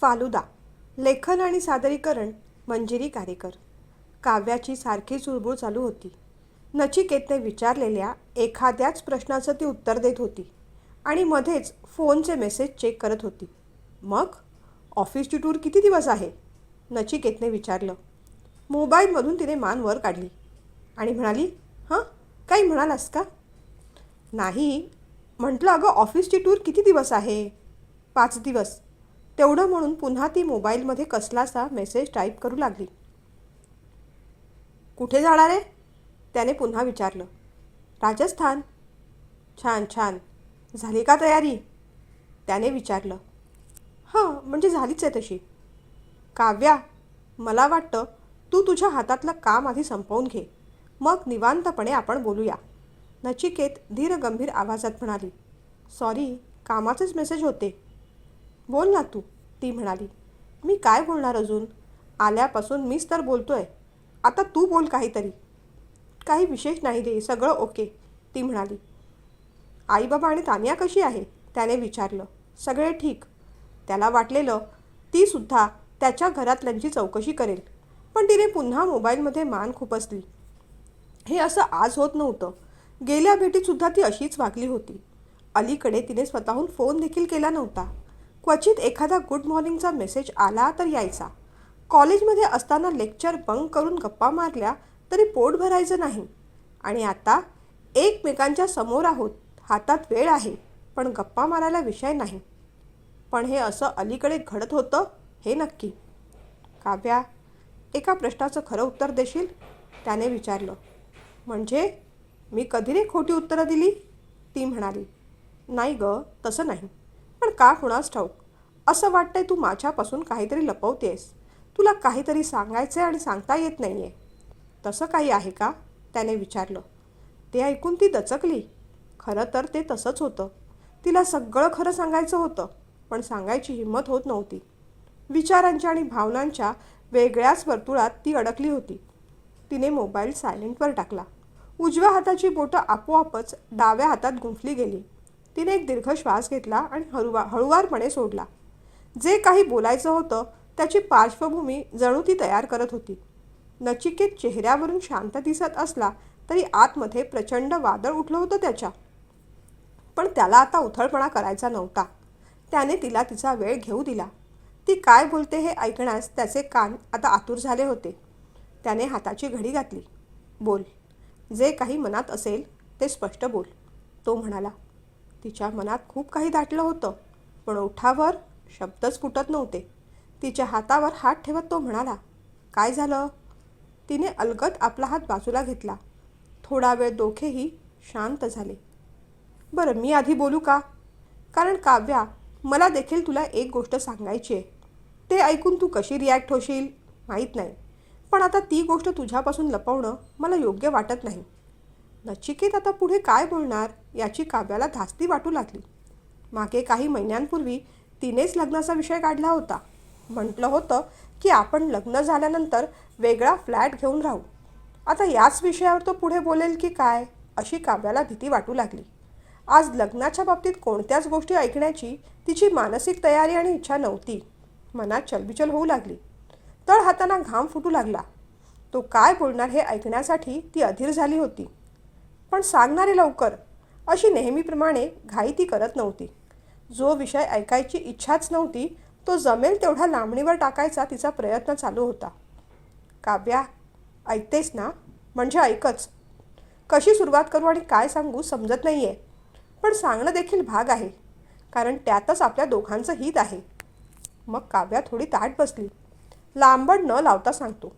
फालुदा लेखन आणि सादरीकरण मंजिरी कारेकर. काव्याची सारखी चुळबुळ चालू होती. नचिकेतने विचारलेल्या एखाद्याच प्रश्नाचं ती उत्तर देत होती आणि मध्येच फोनचे मेसेज चेक करत होती. मग? ऑफिसची टूर किती दिवस आहे? नचिकेतने विचारलं. मोबाईलमधून तिने मान वर काढली आणि म्हणाली हां? काही म्हणालास का? नाही. म्हटलं अगं ऑफिसची टूर किती दिवस आहे? पाच दिवस. तेवढं म्हणून पुन्हा ती मोबाईलमध्ये कसलासा मेसेज टाईप करू लागली. कुठे जाणार आहे? त्याने पुन्हा विचारलं. राजस्थान. छान छान. झाली का तयारी? त्याने विचारलं. हां म्हणजे झालीच आहे तशी. काव्या मला वाटतं तू तुझ्या हातातलं काम आधी संपवून घे. मग निवांतपणे आपण बोलूया. नचिकेत धीरगंभीर आवाजात म्हणाली. सॉरी कामाचेच मेसेज होते. बोल ना तू ती म्हणाली. मी काय बोलणार अजून? आल्यापासून मीच तर बोलतोय. आता तू बोल काहीतरी. काही विशेष नाही रे सगळं ओके ती म्हणाली. आई बाबा आणि तानिया कशी आहे? त्याने विचारलं. सगळे ठीक. त्याला वाटलेलं तीसुद्धा त्याच्या घरातल्यांची चौकशी करेल. पण तिने पुन्हा मोबाईलमध्ये मान खुपसली हे असं आज होत नव्हतं. गेल्या भेटीतसुद्धा ती अशीच वागली होती. अलीकडे तिने स्वतःहून फोन देखील केला नव्हता. क्वचित एखादा गुड मॉर्निंगचा मेसेज आला तर यायचा. कॉलेजमध्ये असताना लेक्चर बंक करून गप्पा मारल्या तरी पोट भरायचं नाही. आणि आता एकमेकांच्या समोर आहोत हातात वेळ आहे पण गप्पा मारायला विषय नाही. पण हे असं अलीकडे घडत होतं हे नक्की. काव्या एका प्रश्नाचं खरं उत्तर देशील? त्याने विचारलं. म्हणजे मी कधी रे खोटी उत्तरं दिली? ती म्हणाली. नाही गं तसं नाही. पण का कुणास ठाऊक? असं वाटतंय तू माझ्यापासून काहीतरी लपवतेस. तुला काहीतरी सांगायचं आहे आणि सांगता येत नाही आहे तसं काही आहे का? त्याने विचारलं. ते ऐकून ती दचकली. खरं तर ते तसंच होतं. तिला सगळं खरं सांगायचं होतं पण सांगायची हिंमत होत नव्हती. विचारांच्या आणि भावनांच्या वेगळ्याच वर्तुळात ती अडकली होती. तिने मोबाईल सायलेंटवर टाकला. उजव्या हाताची बोटं आपोआपच डाव्या हातात गुंफली गेली. तिने एक दीर्घ श्वास घेतला आणि हळुवा हळुवारपणे सोडला. जे काही बोलायचं होतं त्याची पार्श्वभूमी जणू ती तयार करत होती. नचिकेत चेहऱ्यावरून शांत दिसत असला तरी आतमध्ये प्रचंड वादळ उठलं होतं त्याच्या. पण त्याला आता उथळपणा करायचा नव्हता. त्याने तिला तिचा वेळ घेऊ दिला. ती काय बोलते हे ऐकण्यास त्याचे कान आता आतुर झाले होते. त्याने हाताची घडी घातली. बोल. जे काही मनात असेल ते स्पष्ट बोल. तो म्हणाला तिच्या मनात खूप काही दाटलं होतं पण ओठावर शब्दच फुटत नव्हते. तिच्या हातावर हात ठेवत तो म्हणाला काय झालं? तिने अलगद आपला हात बाजूला घेतला. थोडा वेळ दोघेही शांत झाले. बरं मी आधी बोलू का? कारण काव्या मला देखील तुला एक गोष्ट सांगायची आहे. ते ऐकून तू कशी रिॲक्ट होशील माहीत नाही. पण आता ती गोष्ट तुझ्यापासून लपवणं मला योग्य वाटत नाही. नचिकेत आता पुढे काय बोलणार याची काव्याला धास्ती वाटू लागली. मागे काही महिन्यांपूर्वी तिनेच लग्नाचा विषय काढला होता. म्हटलं होतं की आपण लग्न झाल्यानंतर वेगळा फ्लॅट घेऊन राहू. आता याच विषयावर तो पुढे बोलेल की काय अशी काव्याला भीती वाटू लागली. आज लग्नाच्या बाबतीत कोणत्याच गोष्टी ऐकण्याची तिची मानसिक तयारी आणि इच्छा नव्हती. मनात चलबिचल होऊ लागली. तळ हाताना घाम फुटू लागला. तो काय बोलणार हे ऐकण्यासाठी ती अधीर झाली होती. पण सांगणारे लवकर अशी नेहमीप्रमाणे घाई ती करत नव्हती. जो विषय ऐकायची इच्छाच नव्हती तो जमेल तेवढा लांबणीवर टाकायचा तिचा प्रयत्न चालू होता. काव्या ऐकतेस ना? म्हणजे ऐकच. कशी सुरुवात करू आणि काय सांगू समजत नाही आहे पण सांगणं देखील भाग आहे. कारण त्यातच आपल्या दोघांचं हित आहे. मग काव्या थोडी ताट बसली. लांबड न लावता सांगतो.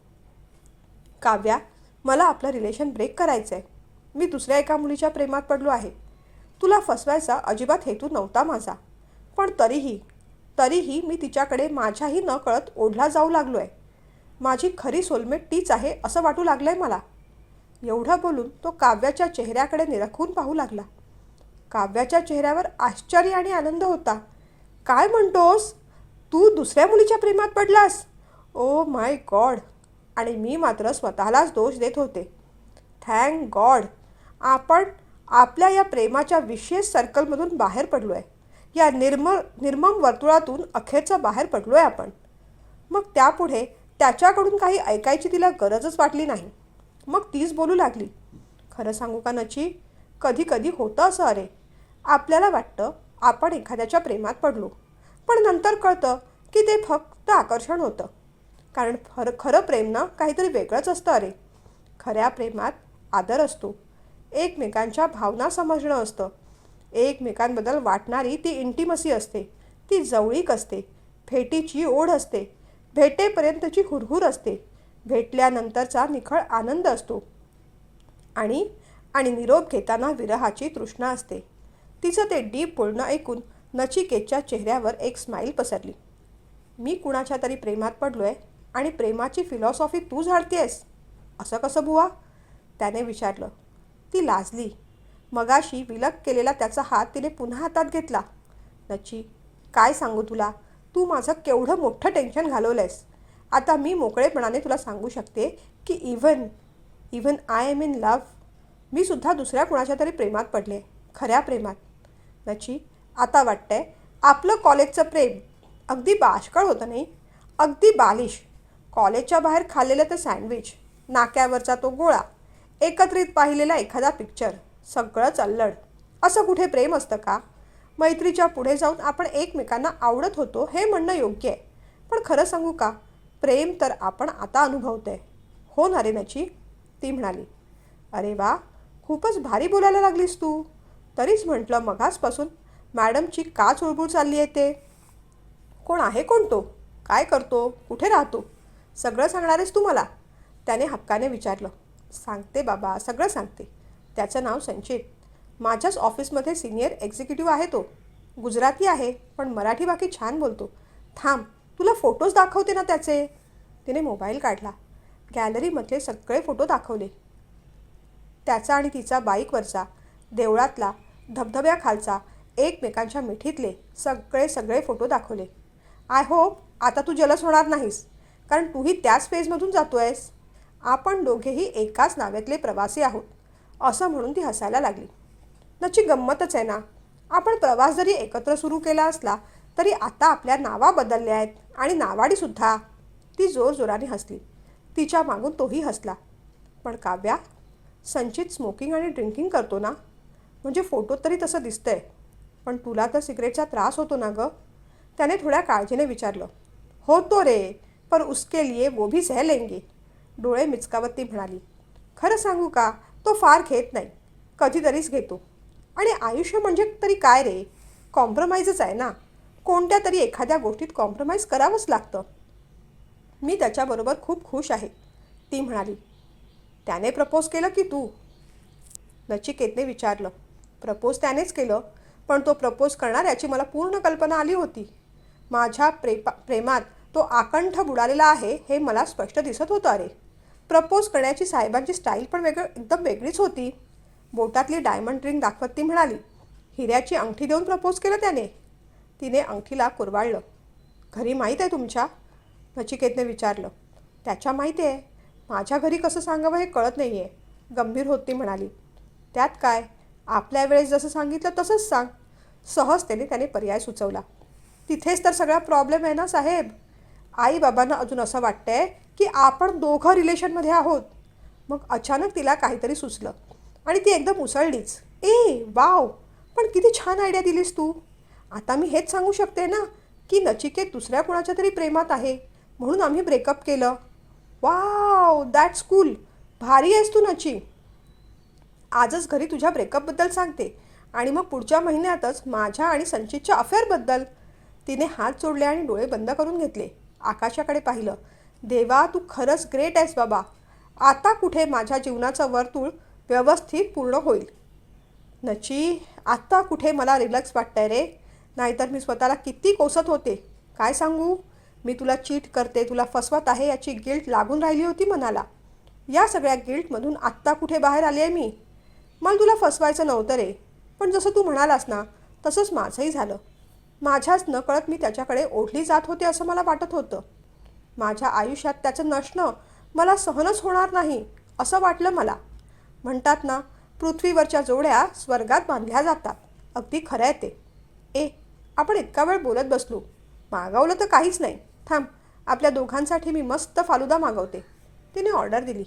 काव्या मला आपलं रिलेशन ब्रेक करायचं आहे मी दुसऱ्या एका मुलीच्या प्रेमात पडलो आहे. तुला फसवायचा अजिबात हेतू नव्हता माझा. पण तरीही तरीही मी तिच्याकडे माझ्याही न कळत ओढला जाऊ लागलो आहे माझी खरी सोलमेट तीच आहे असं वाटू लागलं आहे मला. एवढं बोलून तो काव्याच्या चेहऱ्याकडे निरखून पाहू लागला. काव्याच्या चेहऱ्यावर आश्चर्य आणि आनंद होता. काय म्हणतोस? तू दुसऱ्या मुलीच्या प्रेमात पडलास? Oh my God! आणि मी मात्र स्वतःलाच दोष देत होते. Thank God! आपण आपल्या या प्रेमाच्या विशेष सर्कलमधून बाहेर पडलो आहे या निर्मळ निर्मम वर्तुळातून अखेरचं बाहेर पडलो आहे आपण. मग त्यापुढे त्याच्याकडून काही ऐकायची तिला गरजच वाटली नाही. मग तीच बोलू लागली. खरं सांगू का नची? कधी कधी होतं असं अरे. आपल्याला वाटतं आपण एखाद्याच्या प्रेमात पडलो. पण नंतर कळतं की ते फक्त आकर्षण होतं. कारण खरं खरं प्रेम ना काहीतरी वेगळंच असतं अरे. खऱ्या प्रेमात आदर असतो. एकमेकांच्या भावना समजणं असतं. एकमेकांबद्दल वाटणारी ती इंटिमसी असते. ती जवळीक असते. भेटीची ओढ असते. भेटेपर्यंतची हुरहुर असते. भेटल्यानंतरचा निखळ आनंद असतो. आणि आणि निरोप घेताना विरहाची तृष्णा असते. तिचं ते डीप बोलणं ऐकून नचिकेतच्या चेहऱ्यावर एक स्माईल पसरली. मी कुणाच्या तरी प्रेमात पडलो आहे आणि प्रेमाची फिलॉसॉफी तू झाडतेस असं कसं बुवा? त्याने विचारलं. ती लाजली. मगाशी विलग केलेला त्याचा हात तिने पुन्हा हातात घेतला. नची काय सांगू तुला? तू माझं केवढं मोठं टेन्शन घालवलंयस. आता मी मोकळेपणाने तुला सांगू शकते की even even I am in love मी सुद्धा दुसऱ्या कुणाच्या तरी प्रेमात पडले. खऱ्या प्रेमात. नची आता वाटतंय आपलं कॉलेजचं प्रेम अगदी बाष्कळ होतं नाही? अगदी बालिश. कॉलेजच्या बाहेर खाल्लेलं ते सँडविच नाक्यावरचा तो गोळा. एकत्रित पाहिलेला एखादा पिक्चर सगळंच अल्लड असं कुठे प्रेम असतं का? मैत्रीच्या पुढे जाऊन आपण एकमेकांना आवडत होतो हे म्हणणं योग्य आहे. पण खरं सांगू का? प्रेम तर आपण आता अनुभवतोय. हो ना रे नची ती म्हणाली. अरे वा खूपच भारी बोलायला लागलीस तू. तरीच म्हटलं मघासपासून मॅडमची का चुळबुळ चालली आहे ते? कोण आहे कोण तो? काय करतो? कुठे राहतो? सगळं सांगणारेस तू मला. त्याने हक्काने विचारलं. सांगते बाबा सगळं सांगते. त्याचं नाव संचित. माझ्याच ऑफिसमध्ये सिनियर एक्झिक्युटिव्ह आहे तो. गुजराती आहे पण मराठी बाकी छान बोलतो. थांब तुला फोटोज दाखवते ना त्याचे? तिने मोबाईल काढला. गॅलरीमधले सगळे फोटो दाखवले. त्याचा आणि तिचा बाईकवरचा देवळातला धबधब्याखालचा एकमेकांच्या मिठीतले सगळे सगळे फोटो दाखवले. आय होप आता तू जलस होणार नाहीस कारण तूही त्याच फेजमधून जातो आहेस आपण दोघेही एकाच नाव्यातले प्रवासी आहोत. असं म्हणून ती हसायला लागली. नची गंमतच आहे ना. आपण प्रवास जरी एकत्र सुरू केला असला तरी आता आपल्या नावा बदलल्या आहेत आणि नावाडीसुद्धा ती जोरजोराने हसली. तिच्या मागून तोही हसला. पण काव्या संचित स्मोकिंग आणि ड्रिंकिंग करतो ना? म्हणजे फोटोत तरी तसं दिसतंय. पण तुला तर सिगरेटचा त्रास होतो ना गं? त्याने थोड्या काळजीने विचारलं. होतो रे पर उसके लिए वो भी सह लेंगे. डोळे मिचकावत ती म्हणाली खरं सांगू का? तो फार घेत नाही. कधीतरीच घेतो. आणि आयुष्य म्हणजे तरी काय रे? कॉम्प्रोमाइजच आहे ना. कोणत्या तरी एखाद्या गोष्टीत कॉम्प्रोमाइज करावंच लागतं. मी त्याच्याबरोबर खूप खुश आहे ती म्हणाली. त्याने प्रपोज केलं की तू? नचिकेतने विचारलं. प्रपोज त्यानेच केलं पण तो प्रपोज करणार याची मला पूर्ण कल्पना आली होती. माझ्या प्रेपा प्रेमात तो आकंठ बुडालेला आहे हे मला स्पष्ट दिसत होतं अरे. प्रपोज करण्याची साहेबांची स्टाईल पण वेगळं एकदम वेगळीच होती. बोटातली डायमंड रिंग दाखवत ती म्हणाली हिऱ्याची अंगठी देऊन प्रपोज केलं त्याने. तिने अंगठीला कुरवाळलं. घरी माहीत आहे तुमच्या? नचिकेतने विचारलं. त्याच्या माहिती आहे. माझ्या घरी कसं सांगावं हे कळत नाही आहे गंभीर होत ती म्हणाली. त्यात काय? आपल्या वेळेस जसं सांगितलं तसंच सांग. सहजतेने त्याने पर्याय सुचवला. तिथेच तर सगळा प्रॉब्लेम आहे ना साहेब? आई बाबांना अजून असं वाटतंय की आपण दोघं रिलेशनमध्ये आहोत. मग अचानक तिला काहीतरी सुचलं. आणि ती एकदम उसळलीच. ए वाव! पण किती छान आयडिया दिलीस तू. आता मी हेच सांगू शकते ना की नचिकेत दुसऱ्या कुणाच्या तरी प्रेमात आहे म्हणून आम्ही ब्रेकअप केलं. वाव! दॅट्स कूल भारी आहेस तू नची. आजच घरी तुझ्या ब्रेकअपबद्दल सांगते. आणि मग पुढच्या महिन्यातच माझ्या आणि संचितच्या अफेअरबद्दल तिने हात जोडले आणि डोळे बंद करून घेतले. आकाशाकडे पाहिलं. देवा तू खरंच ग्रेट आहेस बाबा. आता कुठे माझ्या जीवनाचं वर्तुळ व्यवस्थित पूर्ण होईल? नची आत्ता कुठे मला रिलॅक्स वाटतंय रे? नाहीतर मी स्वतःला किती कोसत होते? काय सांगू? मी तुला चीट करते तुला फसवत आहे याची गिल्ट लागून राहिली होती मनाला. या सगळ्या गिल्टमधून आत्ता कुठे बाहेर आली आहे मी? मला तुला फसवायचं नव्हतं रे. पण जसं तू म्हणालास ना तसंच माझंही झालं. माझ्याच नकळत मी त्याच्याकडे ओढली जात होते असं मला वाटत होतं. माझ्या आयुष्यात त्याचं नसणं मला सहनच होणार नाही असं वाटलं मला. म्हणतात ना पृथ्वीवरच्या जोड्या स्वर्गात बांधल्या जातात. अगदी खरं आहे ते. ए आपण इतका वेळ बोलत बसलो. मागवलं तर काहीच नाही. थांब आपल्या दोघांसाठी मी मस्त फालुदा मागवते. तिने ऑर्डर दिली.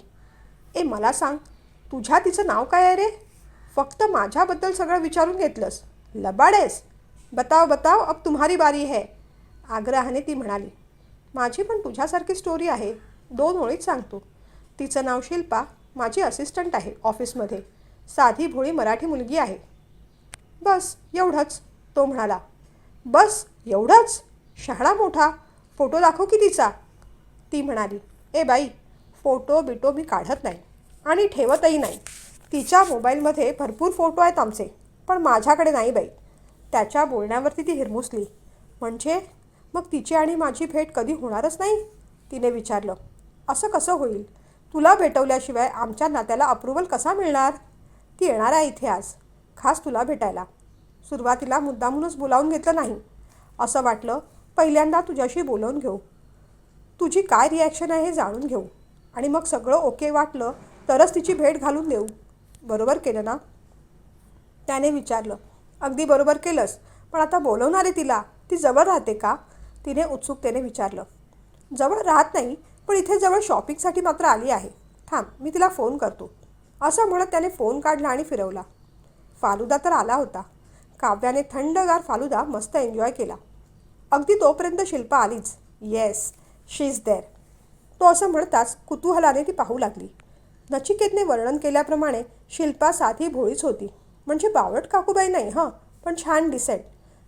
ए मला सांग तुझ्या तिचं नाव काय आहे रे? फक्त माझ्याबद्दल सगळं विचारून घेतलंस. लबाडेस. बताव बताव अब तुम्हारी बारी है. आग्रहाने ती म्हणाली. माझी पण तुझ्यासारखी स्टोरी आहे. दोन ओळीत सांगतो. तिचं नाव शिल्पा माझी असिस्टंट आहे ऑफिसमध्ये साधी भोळी मराठी मुलगी आहे. बस एवढंच तो म्हणाला. बस एवढंच? शहाणा मोठा? फोटो दाखव की तिचा? ती म्हणाली. ए बाई फोटो बिटो मी काढत नाही आणि ठेवतही नाही. तिच्या मोबाईलमध्ये भरपूर फोटो आहेत आमचे पण माझ्याकडे नाही बाई. त्याच्या बोलण्यावरती ती हिरमुसली. म्हणजे? मग तिची आणि माझी भेट कधी होणारच नाही? तिने विचारलं. असं कसं होईल? तुला भेटवल्याशिवाय आमच्या नात्याला अप्रुव्हल कसा मिळणार? ती येणार आहे इथे आज. खास तुला भेटायला. सुरुवातीला मुद्दामूनच बोलावून घेतलं नाही. असं वाटलं पहिल्यांदा तुझ्याशी बोलवून घेऊ. तुझी काय रिॲक्शन आहे हे जाणून घेऊ. आणि मग सगळं ओके वाटलं तरच तिची भेट घालून देऊ. बरोबर केलं ना? त्याने विचारलं. अगदी बरोबर केलंस. पण आता बोलवणार आहे तिला. ती जवळ राहते का? तिने उत्सुकतेने विचारलं. जवळ राहत नाही पण इथे जवळ शॉपिंगसाठी मात्र आली आहे. थांब मी तिला फोन करतो. असं म्हणत त्याने फोन काढला आणि फिरवला. फालुदा तर आला होता. काव्याने थंडगार फालुदा मस्त एन्जॉय केला. अगदी तोपर्यंत शिल्पा आलीच. Yes she is there. तो असं म्हणताच कुतूहलाने ती पाहू लागली. नचिकेतने वर्णन केल्याप्रमाणे शिल्पा साधी भोळीच होती. म्हणजे बावट काकूबाई नाही हं पण छान डिसेंट.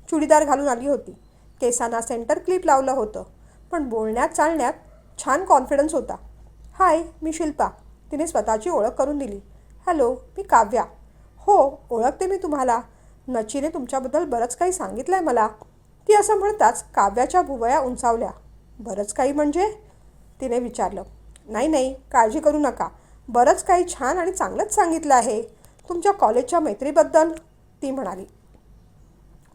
चुडीदार घालून आली होती. केसांना सेंटर क्लिप लावलं होतं. पण बोलण्यात चालण्यात छान कॉन्फिडन्स होता. हाय मी शिल्पा. तिने स्वतःची ओळख करून दिली. हॅलो मी काव्या. हो ओळखते मी तुम्हाला. नचीने तुमच्याबद्दल बरंच काही सांगितलं आहे मला. ती असं म्हणताच काव्याच्या भुवया उंचावल्या. बरंच काही म्हणजे? तिने विचारलं. नाही नाही काळजी करू नका. बरंच काही छान आणि चांगलंच सांगितलं आहे. तुमच्या कॉलेजच्या मैत्रीबद्दल ती म्हणाली.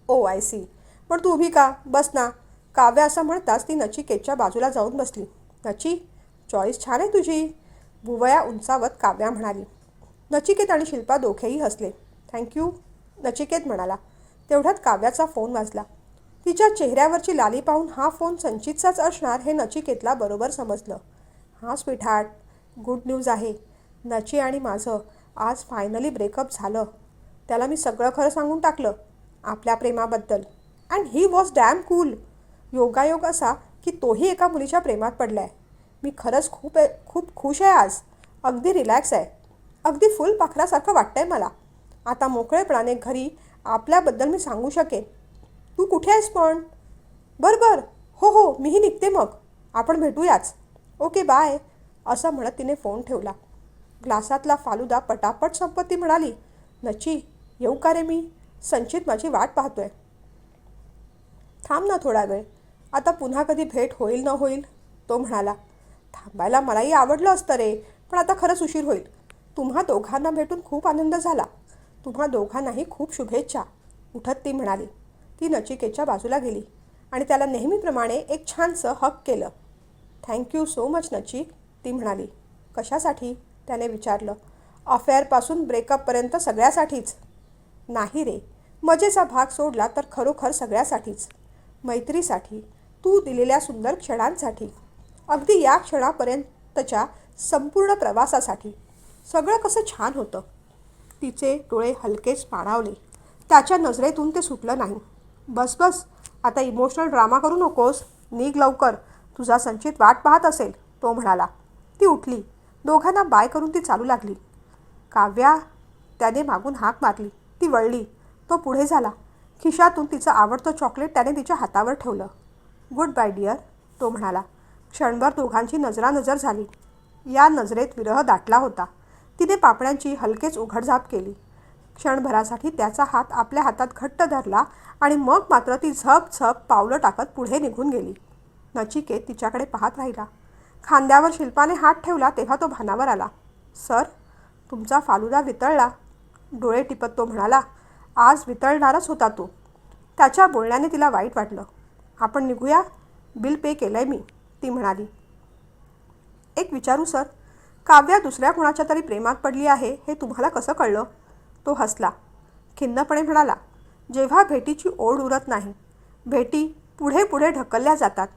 Oh I see. पण तू उभी का? बस ना. काव्या असं म्हणताच ती नचिकेतच्या बाजूला जाऊन बसली. नची चॉईस छान आहे तुझी. भुवया उंचावत काव्या म्हणाली. नचिकेत आणि शिल्पा दोघेही हसले. थँक्यू नचिकेत म्हणाला. तेवढ्यात काव्याचा फोन वाजला. तिच्या चेहऱ्यावरची लाली पाहून हा फोन संचितचाच असणार हे नचिकेतला बरोबर समजलं. हां स्वीटहार्ट गुड न्यूज आहे. नची आणि माझं आज फायनली ब्रेकअप झालं. त्याला मी सगळं खरं सांगून टाकलं. आपल्या प्रेमाबद्दल. And he was damn cool योगायोग असा की तोही एका मुलीच्या प्रेमात पडला आहे मी खरंच खूप खूप खुश आहे आज. अगदी रिलॅक्स आहे. अगदी फुल पाखरासारखं वाटतंय मला. आता मोकळेपणाने घरी आपल्याबद्दल मी सांगू शकेन. तू कुठे आहेस पण? बरं बरं हो हो मीही निघते मग. आपण भेटूयाच. ओके बाय असं म्हणत तिने फोन ठेवला. ग्लासातला फालुदा पटापट संपत्ती म्हणाली. नची येऊ का रे मी? संचित माझी वाट पाहतोय. थांब ना थोडा वेळ. आता पुन्हा कधी भेट होईल न होईल तो म्हणाला. थांबायला मलाही आवडलं असतं रे पण आता खरंच उशीर होईल. तुम्हा दोघांना भेटून खूप आनंद झाला. तुम्हा दोघांनाही खूप शुभेच्छा उठत ती म्हणाली. ती नचिकेच्या बाजूला गेली आणि त्याला नेहमीप्रमाणे एक छानसं हक केलं. थँक्यू सो मच नची ती म्हणाली. कशासाठी? त्याने विचारलं. अफेअरपासून ब्रेकअपपर्यंत सगळ्यासाठीच. नाही रे मजेचा भाग सोडला तर खरोखर सगळ्यासाठीच. मैत्रीसाठी तू दिलेल्या सुंदर क्षणांसाठी अगदी या क्षणापर्यंतच्या संपूर्ण प्रवासासाठी. सगळं कसं छान होतं. तिचे डोळे हलकेच पाणावले. त्याच्या नजरेतून ते सुटलं नाही. बस बस आता इमोशनल ड्रामा करू नकोस. निघ लवकर. तुझा संचित वाट पाहत असेल तो म्हणाला. ती उठली. दोघांना बाय करून ती चालू लागली. काव्या त्याने मागून हाक मारली. ती वळली. तो पुढे झाला. खिशातून तिचं आवडतं चॉकलेट त्याने तिच्या हातावर ठेवलं. गुड बाय डिअर तो म्हणाला. क्षणभर दोघांची नजरानजर झाली. या नजरेत विरह दाटला होता. तिने पापण्यांची हलकेच उघडझाप केली. क्षणभरासाठी त्याचा हात आपल्या हातात घट्ट धरला आणि मग मात्र ती झप झप पावलं टाकत पुढे निघून गेली. नचिकेत तिच्याकडे पाहत राहिला. खांद्यावर शिल्पाने हात ठेवला तेव्हा तो भानावर आला. सर तुमचा फालुदा वितळला. डोळे टिपत तो म्हणाला. आज वितळणारच होता तो. त्याच्या बोलण्याने तिला वाईट वाटलं. आपण निघूया? बिल पे केलं आहे मी ती म्हणाली. एक विचारू सर. काव्या दुसऱ्या कुणाच्या तरी प्रेमात पडली आहे हे तुम्हाला कसं कळलं? तो हसला. खिन्नपणे म्हणाला जेव्हा भेटीची ओढ उरत नाही भेटी पुढे पुढे ढकलल्या जातात.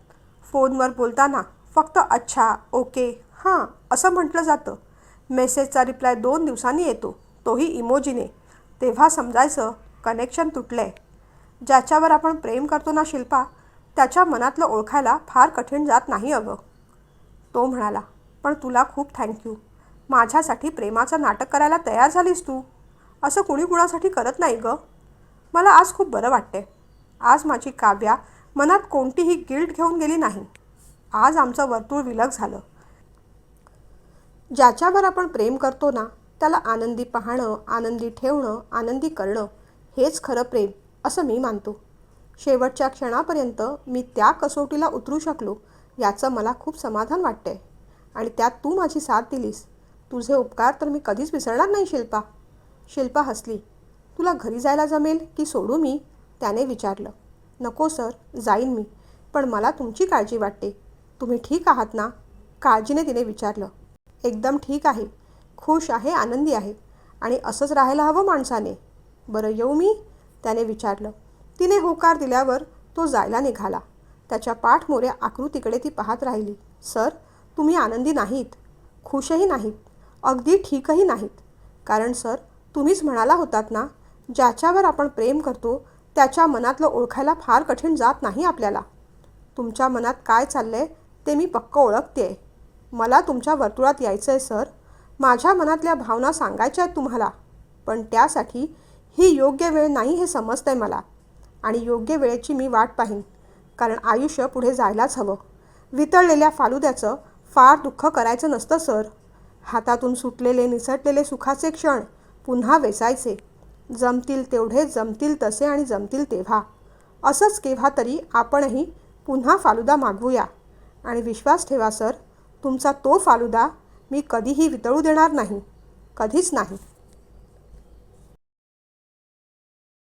फोनवर बोलताना फक्त अच्छा ओके हां असं म्हटलं जातं. मेसेजचा रिप्लाय दोन दिवसांनी येतो तोही इमोजीने. तेव्हा समजायचं कनेक्शन तुटलं आहे ज्याच्यावर आपण प्रेम करतो ना शिल्पा त्याच्या मनातलं ओळखायला फार कठीण जात नाही अगं. तो म्हणाला पण तुला खूप थँक्यू माझ्यासाठी प्रेमाचं नाटक करायला तयार झालीस तू. असं कुणी कुणासाठी करत नाही गं. मला आज खूप बरं वाटते आज माझी काव्या मनात कोणतीही गिल्ट घेऊन गेली नाही. आज आमचं वर्तुळ विलग झालं. ज्याच्यावर आपण प्रेम करतो ना त्याला आनंदी पाहणं आनंदी ठेवणं आनंदी करणं हेच खरं प्रेम असं मी मानतो. शेवटच्या क्षणापर्यंत मी त्या कसोटीला उतरू शकलो याचं मला खूप समाधान वाटतंय. आणि त्यात तू माझी साथ दिलीस. तुझे उपकार तर मी कधीच विसरणार नाही शिल्पा. शिल्पा हसली. तुला घरी जायला जमेल की सोडू मी? त्याने विचारलं. नको सर. जाईन मी. पण मला तुमची काळजी वाटते. तुम्ही ठीक आहात ना? काळजीने तिने विचारलं. एकदम ठीक आहे. खुश आहे आनंदी आहे. आणि असंच राहायला हवं माणसाने. बरं येऊ मी? त्याने विचारलं. तिने होकार दिल्यावर तो जायला निघाला. त्याच्या पाठमोऱ्या आकृतीकडे ती पाहत राहिली. सर तुम्ही आनंदी नाहीत. खुशही नाहीत. अगदी ठीकही नाहीत. कारण सर तुम्हीच म्हणाला होतात ना ज्याच्यावर आपण प्रेम करतो त्याच्या मनातलं ओळखायला फार कठीण जात नाही आपल्याला. तुमच्या मनात काय चाललं आहे ते मी पक्क ओळखते मला तुमच्या वर्तुळात यायचं आहे सर. माझ्या मनातल्या भावना सांगायच्या आहेत तुम्हाला पण त्यासाठी ही योग्य वेळ नाही हे समजतंय मला. आणि योग्य वेळेची मी वाट पाहीन कारण आयुष्य पुढे जायलाच हवं. वितळलेल्या फालुद्याचं फार दुःख करायचं नसतं सर. हातातून सुटलेले निसटलेले सुखाचे क्षण पुन्हा वेचायचे. जमतील तेवढे जमतील तसे आणि जमतील तेव्हा. असंच केव्हा तरी आपणही पुन्हा फालुदा मागवूया. आणि विश्वास ठेवा सर. तुमचा तो फालुदा मी कधीही वितळू देणार नाही. कधीच नाही.